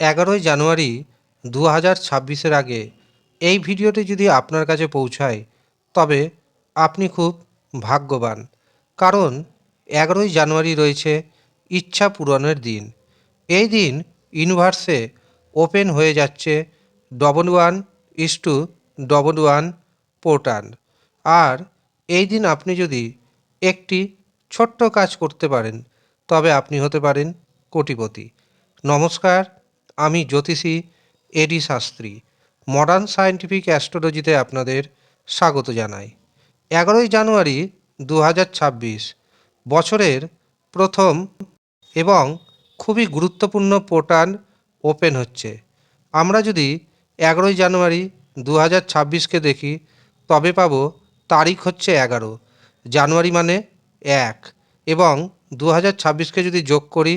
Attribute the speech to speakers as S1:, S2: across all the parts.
S1: এগারোই জানুয়ারি দু হাজার ছাব্বিশের আগে এই ভিডিওটি যদি আপনার কাছে পৌঁছায়, তবে আপনি খুব ভাগ্যবান। কারণ এগারোই জানুয়ারি রয়েছে ইচ্ছা পূরণের দিন। এই দিন ইউনিভার্সে ওপেন হয়ে যাচ্ছে double one is two double one portal. আর এই দিন আপনি যদি একটি ছোট্ট কাজ করতে পারেন, তবে আপনি হতে পারেন কোটিপতি। নমস্কার আমি জ্যোতিষী এডি শাস্ত্রী মডার্ন সায়েন্টিফিক অ্যাস্ট্রোলজিতে আপনাদের স্বাগত জানাই। এগারোই জানুয়ারি দু হাজার ছাব্বিশ, বছরের প্রথম এবং খুবই গুরুত্বপূর্ণ পোর্টাল ওপেন হচ্ছে। আমরা যদি এগারোই জানুয়ারি দু হাজার ছাব্বিশকে দেখি, তবে পাবো তারিখ হচ্ছে এগারো, জানুয়ারি মানে এক, এবং দু হাজার ছাব্বিশকে যদি যোগ করি,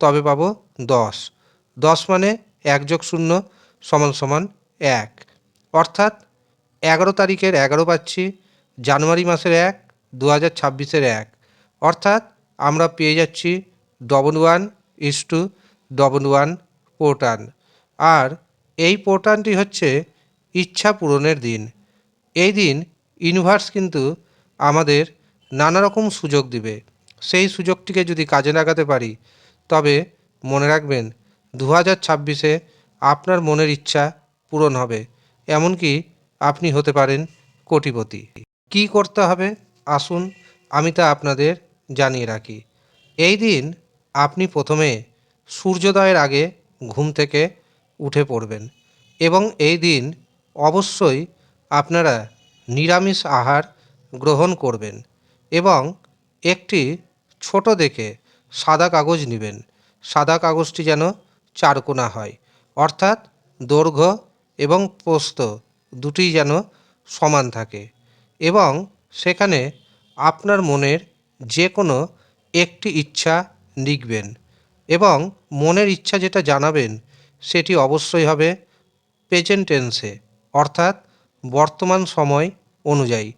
S1: তবে পাবো দশ। দশ মানে এক যোগ শূন্য সমান সমান এক। অর্থাৎ এগারো তারিখের এগারো পাচ্ছি, জানুয়ারি মাসের এক দু হাজার ছাব্বিশের এক। অর্থাৎ আমরা পেয়ে যাচ্ছি double one is two double one portal আর এই পোর্টানটি হচ্ছে ইচ্ছা পূরণের দিন। এই দিন ইউনিভার্স কিন্তু আমাদের নানা রকম সুযোগ দিবে। সেই সুযোগটিকে যদি কাজে লাগাতে পারি, তবে মনে রাখবেন দু হাজার ছাব্বিশে আপনার মনের ইচ্ছা পূরণ হবে, এমনকি আপনি হতে পারেন কোটিপতি। কী করতে হবে? আসুন, আমি তা আপনাদের জানিয়ে রাখি। এই দিন আপনি প্রথমে সূর্যোদয়ের আগে ঘুম থেকে উঠে পড়বেন এবং এই দিন অবশ্যই আপনারা নিরামিষ আহার গ্রহণ করবেন এবং একটি ছোট দেখে সাদা কাগজ নেবেন। সাদা কাগজটি যেন চারকোনা হয়। অর্থাৎ দৈর্ঘ্য এবং প্রস্থ দুটিই যেন সমান থাকে এবং সেখানে আপনার মনের যে কোনো একটি ইচ্ছা লিখবেন এবং মনের ইচ্ছা যেটা জানাবেন সেটি অবশ্যই হবে প্রেজেন্ট টেন্সে অর্থাৎ বর্তমান সময় অনুযায়ী।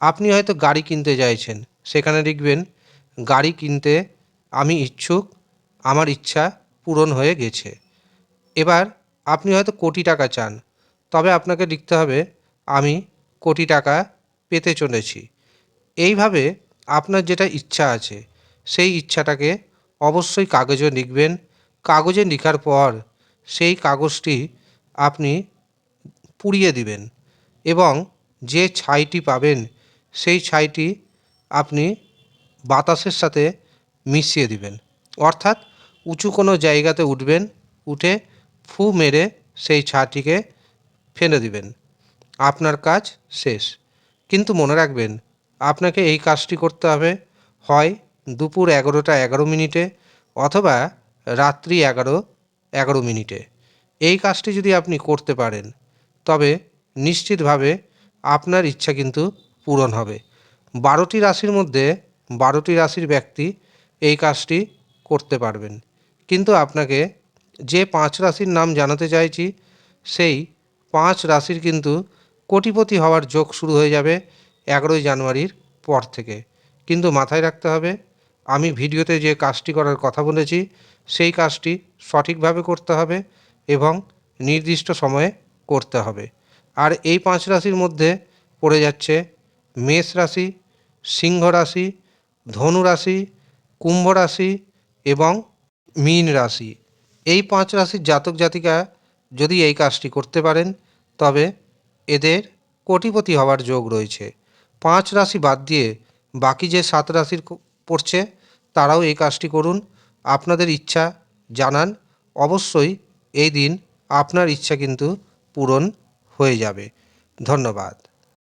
S1: আপনি হয়তো গাড়ি কিনতে চাইছেন সেখানে লিখবেন, গাড়ি কিনতে আমি ইচ্ছুক, আমার ইচ্ছা পূরণ হয়ে গেছে। এবার আপনি হয়তো কোটি টাকা চান, তবে আপনাকে লিখতে হবে, আমি কোটি টাকা পেতে চলেছি। এইভাবে আপনার যেটা ইচ্ছা আছে, সেই ইচ্ছাটাকে অবশ্যই কাগজে লিখবেন। কাগজে লেখার পর সেই কাগজটি আপনি পুড়িয়ে দিবেন এবং যে ছাইটি পাবেন, সেই ছাইটি আপনি বাতাসের সাথে মিশিয়ে দিবেন। অর্থাৎ উঁচু কোনো জায়গাতে উঠবেন, উঠে ফু মেরে সেই ছাটিকে ফেলে দিবেন। আপনার কাজ শেষ। কিন্তু মনে রাখবেন, আপনাকে এই কাজটি করতে হবে, হয় দুপুর এগারোটা এগারো মিনিটে অথবা রাত্রি এগারো এগারো মিনিটে। এই কাজটি যদি আপনি করতে পারেন, তবে নিশ্চিতভাবে আপনার ইচ্ছা কিন্তু পূরণ হবে। বারোটি রাশির মধ্যে বারোটি রাশির ব্যক্তি এই কাজটি করতে পারবেন। কিন্তু আপনাকে যে পাঁচ রাশির নাম জানাতে চাইছি, সেই পাঁচ রাশির কিন্তু কোটিপতি হওয়ার যোগ শুরু হয়ে যাবে এগারোই জানুয়ারির পর থেকে। কিন্তু মাথায় রাখতে হবে, আমি ভিডিওতে যে কাজটি করার কথা বলেছি, সেই কাজটি সঠিকভাবে করতে হবে এবং নির্দিষ্ট সময়ে করতে হবে। আর এই পাঁচ রাশির মধ্যে পড়ে যাচ্ছে মেষ রাশি, সিংহ রাশি, ধনু রাশি, কুম্ভ রাশি এবং মীন রাশি। এই পাঁচ রাশির জাতক জাতিকা যদি এই কাজটি করতে পারেন, তবে এদের কোটিপতি হওয়ার যোগ রয়েছে। পাঁচ রাশি বাদ দিয়ে বাকি যে সাত রাশির পড়ছে, তারাও এই কাজটি করুন। আপনাদের ইচ্ছা জানান, অবশ্যই এই দিন আপনার ইচ্ছা কিন্তু পূরণ হয়ে যাবে। ধন্যবাদ।